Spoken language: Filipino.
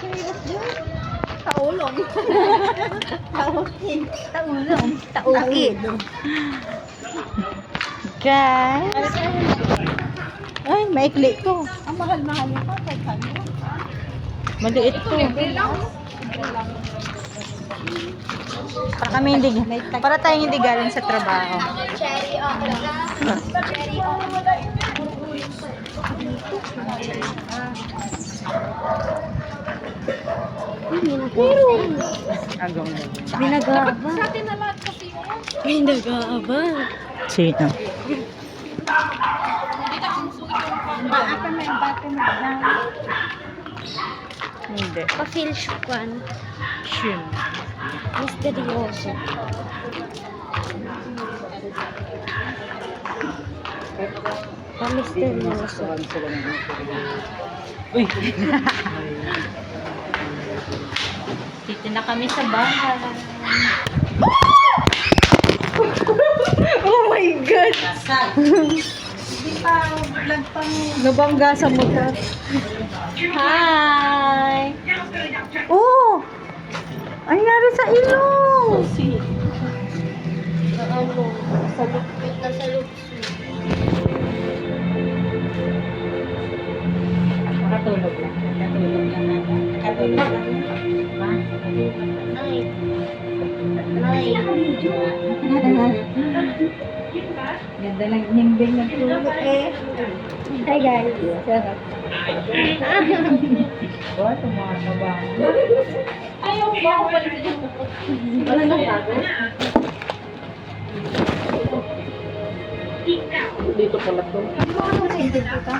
Taulong. Taulong. Taulong. Taukid. Guys. Ay, maikli to. Ang mahal-mahal nito. 500. Maliit to. Para kami hindi, para tayong hindi galing sa trabaho. Cherry. Cherry. Agong. Binagaba. Sa atin na lahat kasi yun. Binagaba. Sino? Baata may bata na. Hindi. Pa-feel kwan. Shin. Misteryoso. Pa-misteryoso. Uy. Dito na kami sa bahay. oh my God! Hindi pa, vlog pang Nabangga sa motor. Hi! Oh! Ang nangyari sa ilong! ano, Nakatulog lang. Nakatulog lang. Nakatulog lang. Ma? Nay. Nay. Ganda ng himbing ng tulog eh. Hi guys. Oh, tumakaba. Ayaw ba ako balik Wala nang bago? Dito pala to. Ano ka sa interview ka?